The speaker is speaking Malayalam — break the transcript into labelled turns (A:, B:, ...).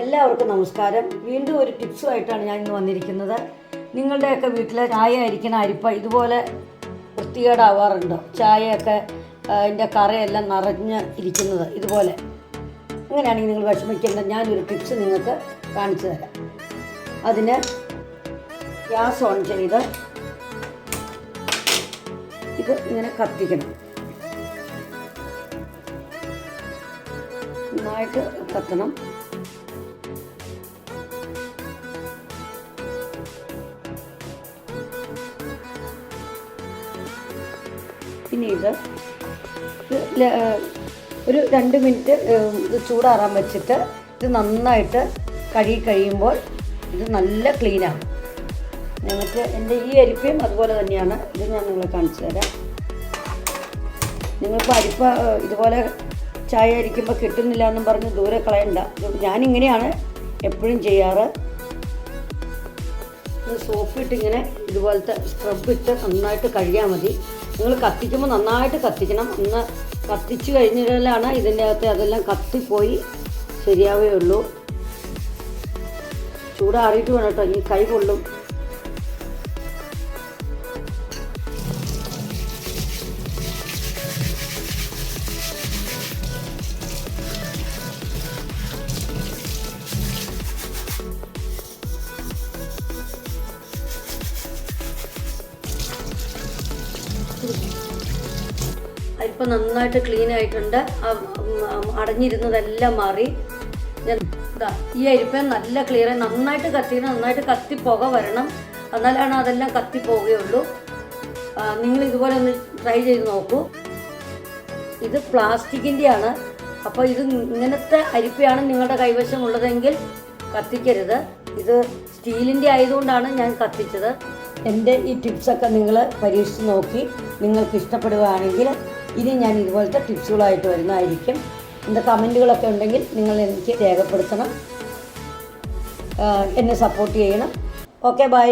A: എല്ലാവർക്കും നമസ്കാരം. വീണ്ടും ഒരു ടിപ്സുമായിട്ടാണ് ഞാൻ ഇന്ന് വന്നിരിക്കുന്നത്. നിങ്ങളുടെയൊക്കെ വീട്ടിലെ ചായ അരിക്കണ അരിപ്പ ഇതുപോലെ വൃത്തികേടാവാറുണ്ടോ? ചായയൊക്കെ അതിന്റെ കറയെല്ലാം നിറഞ്ഞ് ഇരിക്കുന്നത് ഇതുപോലെ. അങ്ങനെയാണെങ്കിൽ നിങ്ങൾ വിഷമിക്കേണ്ട ഞാനൊരു ടിപ്സ് നിങ്ങൾക്ക് കാണിച്ചു തരാം. അതിന് ഗ്യാസ് ഓൺ ചെയ്ത് ഇത് ഇങ്ങനെ കത്തിക്കണം. നന്നായിട്ട് കത്തണം. പിന്നെ ഇത് ഇത് ഒരു രണ്ട് മിനിറ്റ് ഇത് ചൂടാറാൻ വെച്ചിട്ട് ഇത് നന്നായിട്ട് കഴുകി കഴിയുമ്പോൾ ഇത് നല്ല ക്ലീനാണ് ഞങ്ങൾക്ക് എന്റെ ഈ അരിപ്പയും അതുപോലെ തന്നെയാണ്. ഇത് ഞാൻ നിങ്ങളെ കാണിച്ചു തരാം. നിങ്ങളിപ്പോൾ അരിപ്പ ഇതുപോലെ ചായ അരിക്കുമ്പോൾ കിട്ടുന്നില്ല എന്നും പറഞ്ഞ് ദൂരെ കളയണ്ട. ഞാനിങ്ങനെയാണ് എപ്പോഴും ചെയ്യാറ്. ഇത് സോപ്പിട്ട് ഇങ്ങനെ ഇതുപോലത്തെ സ്ക്രബ് ഇട്ട് നന്നായിട്ട് കഴുകിയാൽ മതി. നിങ്ങൾ കത്തിക്കുമ്പോൾ നന്നായിട്ട് കത്തിക്കണം. ഒന്ന് കത്തിച്ച് കഴിഞ്ഞാലാണ് ഇതിന്റെ അകത്ത് അതെല്ലാം കത്തിപ്പോയി ശരിയാവേ ഉള്ളൂ ചൂടാറിയിട്ട് വേണം കേട്ടോ. ഈ കൈ കൊള്ളും. അതിപ്പോൾ നന്നായിട്ട് ക്ലീൻ ആയിട്ടുണ്ട്. അടഞ്ഞിരുന്നതെല്ലാം മാറി. ഈ അരിപ്പ നല്ല ക്ലിയർ നന്നായിട്ട് കത്തിക്കണം നന്നായിട്ട് കത്തി പുക വരണം. എന്നാലാണ് അതെല്ലാം കത്തി പോവുകയുള്ളൂ. നിങ്ങൾ ഇതുപോലെ ഒന്ന് ട്രൈ ചെയ്ത് നോക്കൂ. ഇത് പ്ലാസ്റ്റിക്കിന്റെയാണ് അപ്പോൾ ഇത് ഇങ്ങനത്തെ അരിപ്പയാണ് നിങ്ങളുടെ കൈവശം ഉള്ളതെങ്കിൽ കത്തിക്കരുത്. ഇത് സ്റ്റീലിന്റെ ആയതുകൊണ്ടാണ് ഞാൻ കത്തിച്ചത്. എന്റെ ഈ ടിപ്സൊക്കെ നിങ്ങൾ പരീക്ഷിച്ച് നോക്കി നിങ്ങൾക്ക് ഇഷ്ടപ്പെടുകയാണെങ്കിൽ ഇനി ഞാൻ ഇതുപോലത്തെ ടിപ്സുകളായിട്ട് വരുന്നതായിരിക്കും. എന്റെ കമന്റുകളൊക്കെ ഉണ്ടെങ്കിൽ നിങ്ങൾ എനിക്ക് രേഖപ്പെടുത്തണം. എന്നെ സപ്പോർട്ട് ചെയ്യണം. Okay bye